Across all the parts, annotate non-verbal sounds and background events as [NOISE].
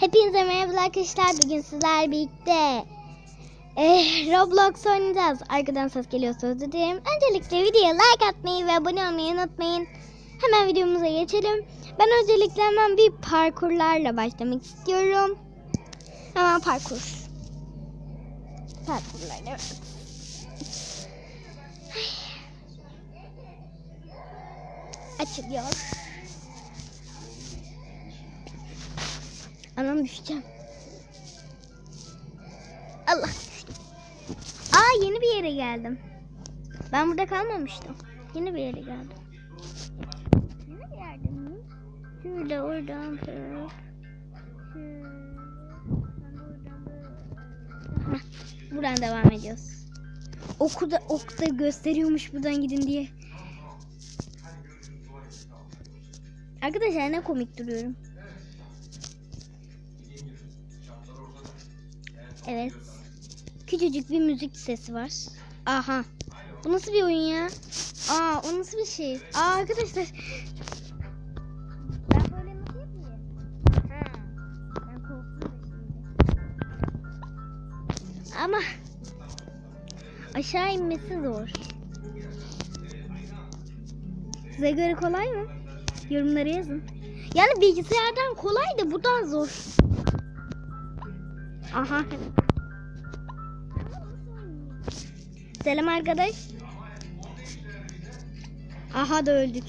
Hepinize merhaba arkadaşlar. Bugün sizler birlikte eh, Roblox oynayacağız. Arkadan ses geliyorsa özür dilerim. Öncelikle videoya like atmayı ve abone olmayı unutmayın. Hemen videomuza geçelim. Ben öncelikle hemen bir parkurlarla başlamak istiyorum. Hemen parkur. Parkurlar evet. Açılıyor. Anam düşeceğim. Allah. Aa yeni bir yere geldim. Ben burada kalmamıştım. Yeni bir yere geldim. Yeni bir yerde miyim? Şöyle oradan böyle. Buradan devam ediyoruz. Oku da, ok da gösteriyormuş buradan gidin diye. Arkadaşlar ne komik duruyorum. Evet. Küçücük bir müzik sesi var. Aha. Bu nasıl bir oyun ya? Aa o nasıl bir şey? Aa arkadaşlar. Ben böyle nasıl yapayım? Ha. Ben korktum şimdi. Ama aşağı inmesi zor. Size göre kolay mı? Yorumlara yazın. Yani bilgisayardan kolay da buradan zor. Aha. Selam arkadaş. Aha da öldük.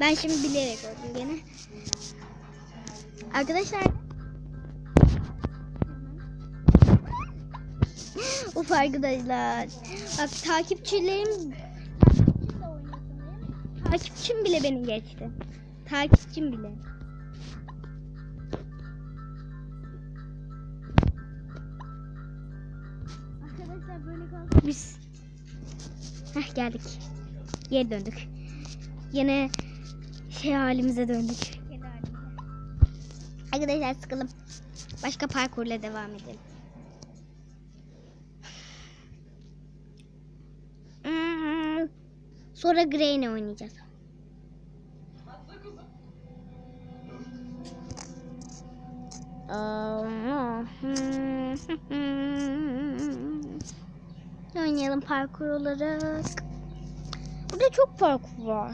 Ben şimdi bilerek öldüm gene. Arkadaşlar. [LAUGHS] Uf arkadaşlar. Bak takipçilerim takipçim bile beni geçti. Takipçim bile. Biz. Heh geldik. Geri döndük. Yine şey halimize döndük. Arkadaşlar sıkılım. Başka parkurla devam edelim. Hmm. Sonra Grey'ne oynayacağız. [LAUGHS] Oynayalım parkur olarak. Burada çok parkur var.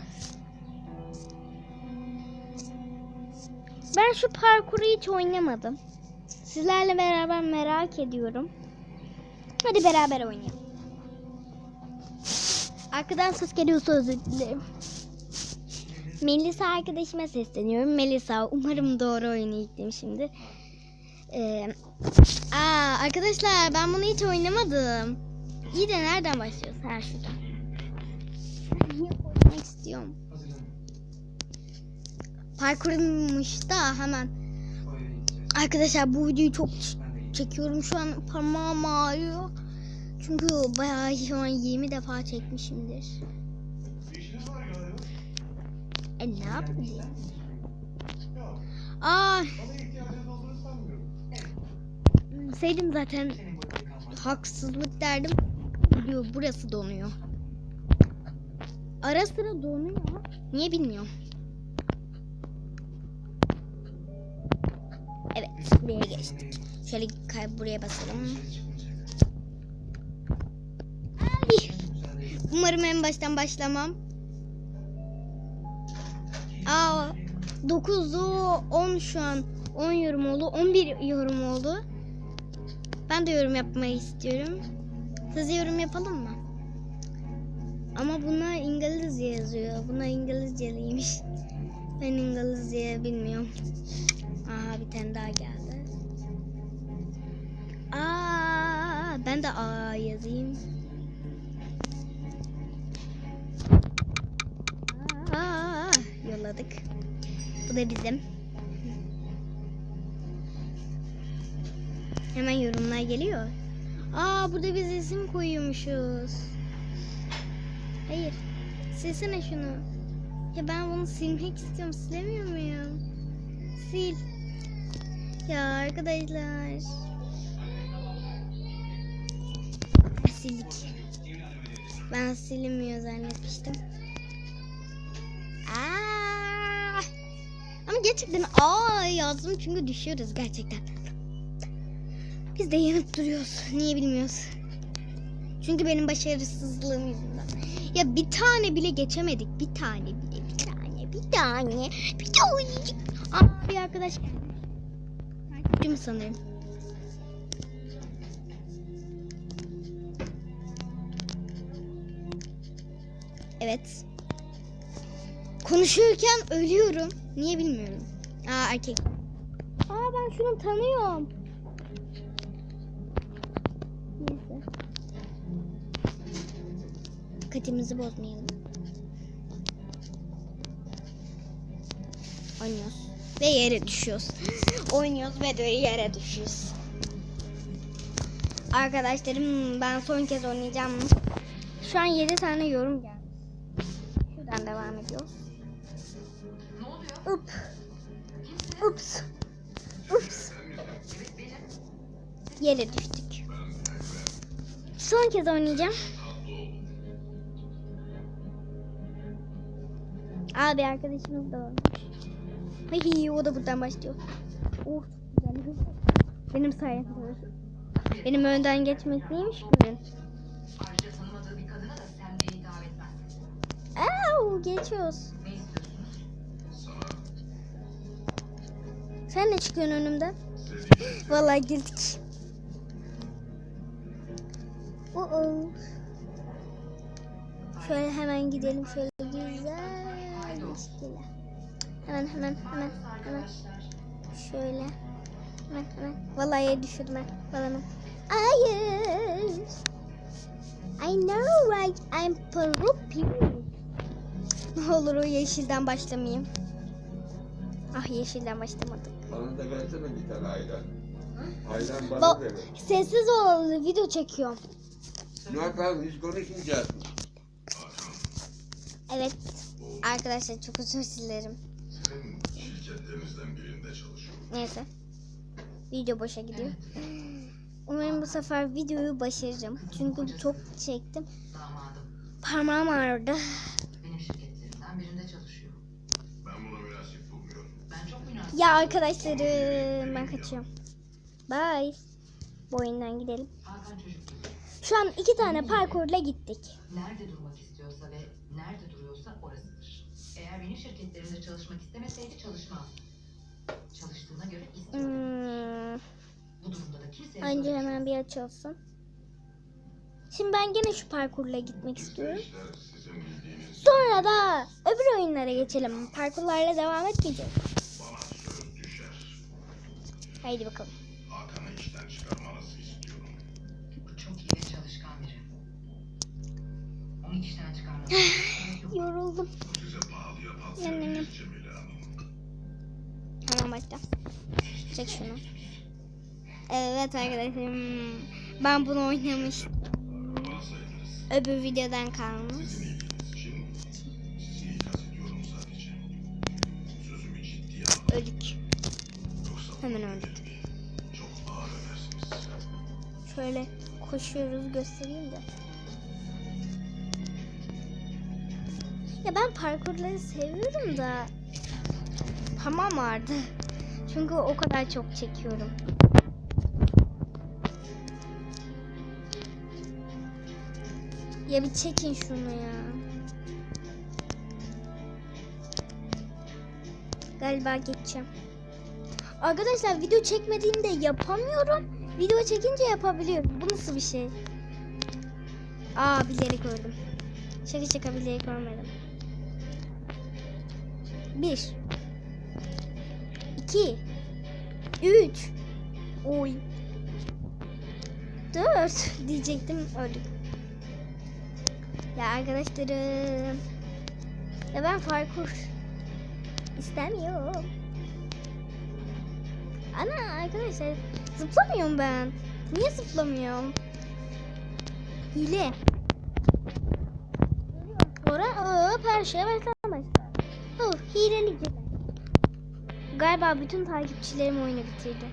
Ben şu parkuru hiç oynamadım. Sizlerle beraber merak ediyorum. Hadi beraber oynayalım. Arkadan ses geliyorsa özür dilerim. Melisa arkadaşıma sesleniyorum. Melisa umarım doğru oynayabildim şimdi. Ee, aa, arkadaşlar ben bunu hiç oynamadım. İyi de nereden başlıyoruz? Ha şuradan. Oynamak istiyorum. Parkurmuş da hemen. Arkadaşlar bu videoyu çok çekiyorum. Şu an parmağım ağrıyor. Çünkü bayağı şu an 20 defa çekmişimdir. E ne yapayım? Aa, Seydim zaten haksızlık derdim. Diyor burası donuyor. Ara sıra donuyor. Niye bilmiyorum. Evet buraya geçtik. Şöyle kay buraya basalım. Ay. Umarım en baştan başlamam. Aa 9'u 10 şu an 10 yorum oldu. 11 yorum oldu. Ben de yorum yapmayı istiyorum. Siz yorum yapalım mı? Ama buna İngilizce yazıyor. Buna İngilizceliymiş. Ben İngilizce bilmiyorum. Aha bir tane daha geldi. Aa, ben de A yazayım. Aa, yolladık. Bu da bizim. Hemen yorumlar geliyor. Aa burada biz isim koyuyormuşuz. Hayır. Silsene şunu. Ya ben bunu silmek istiyorum. Silemiyor muyum? Sil. Ya arkadaşlar. Sildik. Ben silinmiyor zannetmiştim. Aa! Ama gerçekten aa yazdım çünkü düşüyoruz gerçekten. Biz de yanıp duruyoruz. Niye bilmiyoruz. Çünkü benim başarısızlığım yüzünden. Ya bir tane bile geçemedik. Bir tane bile. Bir tane. Bir tane. Bir tane. Aa bir arkadaş geldi. Takipçim sanırım. Evet. Konuşurken ölüyorum. Niye bilmiyorum. Aa erkek. Aa ben şunu tanıyorum. Neyse. Dikkatimizi bozmayalım. Oynuyoruz. Ve yere düşüyoruz. [LAUGHS] Oynuyoruz ve de yere düşüyoruz. Arkadaşlarım ben son kez oynayacağım. Şu an 7 tane yorum geldi. Şuradan devam ediyoruz. Up. Ups. Ups. Yere düştük. Son kez oynayacağım. Abi arkadaşımız da olmuş. Hey, o da buradan başlıyor. Oh, güzel. Benim sayemde. Benim önden geçmek neymiş bugün? Au, geçiyoruz. Sen ne çıkıyorsun önümden? Vallahi girdik. Oo. Şöyle hemen gidelim şöyle güzel ilişkiler. Hemen hemen hemen hemen. Şöyle. Hemen hemen. Vallahi ben. Vallahi. Hayır. I know right. I'm pro [LAUGHS] Ne olur o yeşilden başlamayayım. Ah yeşilden başlamadım. Bana da versene bir tane ayran. Ayran bana Ba-. Sessiz ol video çekiyorum. Yok abi hiç konuşmayacağız. Evet. Arkadaşlar çok özür dilerim. Senin şirketlerinizden birinde çalışıyorum. Neyse. Video boşa gidiyor. Umarım bu sefer videoyu başaracağım. Çünkü çok çektim. Parmağım ağrıdı. Benim şirketlerimden birinde çalışıyor. Ben buna münasip bulmuyorum. Ben çok münasip. Ya arkadaşlarım ben kaçıyorum. Bye. Bu oyundan gidelim. Şu an iki tane parkurla gittik. Nerede durmak istiyorsa ve nerede duruyorsa orasıdır. Eğer benim şirketlerimde çalışmak istemeseydi çalışmazdı. Çalıştığına göre istiyor. Hmm, Bu durumda da kimseye önce söyleyemez. hemen bir açılsın. Şimdi ben gene şu parkurla gitmek istiyorum. İşler sizin bildiğiniz Sonra da öbür oyunlara geçelim. Parkurlarla devam etmeyeceğiz. bana söz düşer. Haydi bakalım. Hakan'ı işten çıkarmanızı istiyorum. Çok iyi ve çalışkan biri. Onu işten gerek yok. Yoruldum. Size sevdiğiniz Cemile Hanım. Hemen başla. Çek şunu. Evet arkadaşlarım. Ben bunu oynamıştım. Öbür videodan kalmış. Öldük. Hemen öldük. Şöyle koşuyoruz göstereyim de. Ya ben parkurları seviyorum da tamam vardı. Çünkü o kadar çok çekiyorum. Ya bir çekin şunu ya. Galiba geçeceğim. Arkadaşlar video çekmediğimde yapamıyorum. Video çekince yapabiliyorum. Bu nasıl bir şey? Aa bilerek öldüm. Şaka şaka bilerek ölmedim. Bir. İki. Üç. Oy. Dört diyecektim öldüm. Ya arkadaşlarım. Ya ben parkur istemiyorum. Ana arkadaşlar zıplamıyorum ben. Niye zıplamıyorum? Hile. Sonra hop her şeye başlamak. Oh hileli Galiba bütün takipçilerim oyunu bitirdi.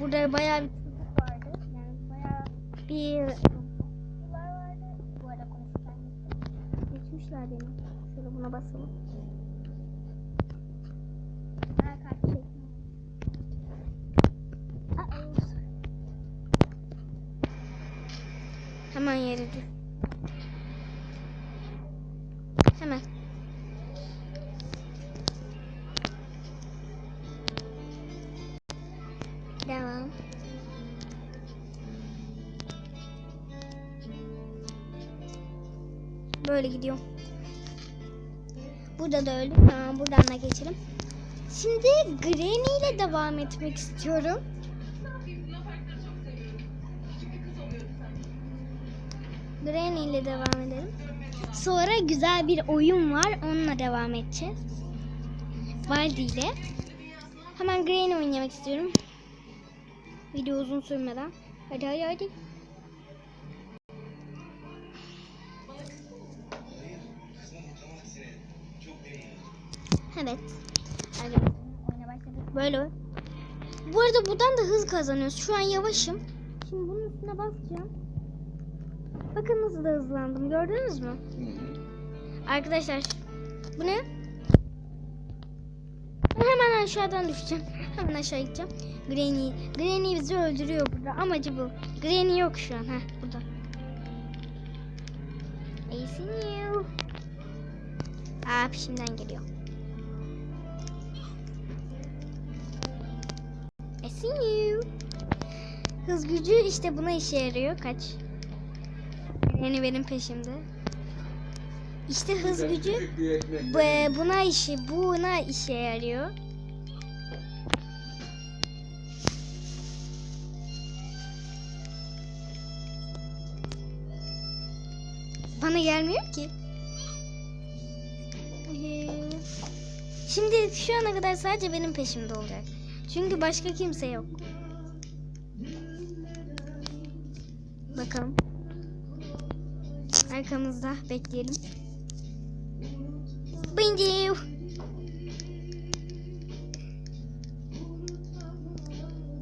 Burada bayağı bir vardı. Yani bayağı bir. Bu arada konuşurken geçmişler beni. Şöyle buna basalım. yeri. Hemen. Devam. Böyle gidiyorum. Burada da öldüm. Tamam buradan da geçelim. Şimdi Granny ile devam etmek istiyorum. Granny ile devam edelim. Sonra güzel bir oyun var. Onunla devam edeceğiz. Valdi ile. Hemen Granny oynamak istiyorum. Video uzun sürmeden. Hadi hadi hadi. Evet. Hadi. Böyle. Bu arada buradan da hız kazanıyoruz. Şu an yavaşım. Şimdi bunun üstüne basacağım. Bakın nasıl da hızlandım. Gördünüz mü? Arkadaşlar. Bu ne? Ben hemen aşağıdan düşeceğim. Hemen aşağı gideceğim. Granny. Granny bizi öldürüyor burada. Amacı bu. Granny yok şu an. Heh burada. I see you. Aa peşimden geliyor. I see you. Hız gücü işte buna işe yarıyor. Kaç. Yani benim peşimde. İşte hız gücü bu, buna işi buna işe yarıyor. Bana gelmiyor ki. Ee, Şimdi şu ana kadar sadece benim peşimde olacak. Çünkü başka kimse yok. Bakalım. Arkamızda bekleyelim. Bindiu.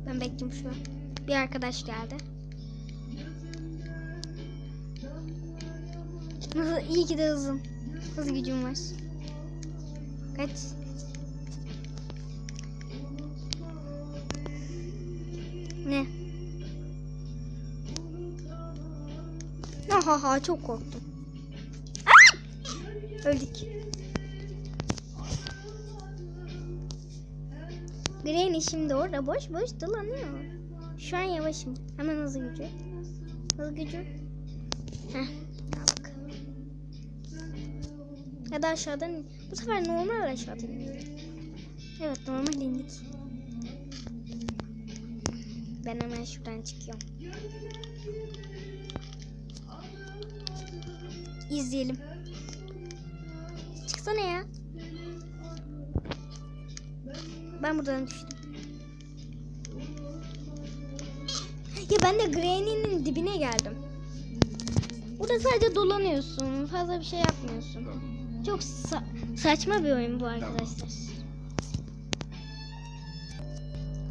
Ben bekliyorum şu an. Bir arkadaş geldi. Nasıl iyi ki de hızım. Hız gücüm var. Kaç? Ha ha çok korktum. Aa! Öldük. Granny şimdi orada boş boş dolanıyor. Şu an yavaşım. Hemen hızlı gücü. Hızlı gücü. Heh. Aldık. Ya da aşağıdan Bu sefer normal aşağıdan. Evet normal indik. Ben hemen şuradan çıkıyorum. İzleyelim. Çıksana ya. Ben buradan düştüm. Ya ben de Granny'nin dibine geldim. Burada sadece dolanıyorsun. Fazla bir şey yapmıyorsun. Çok sa- saçma bir oyun bu arkadaşlar.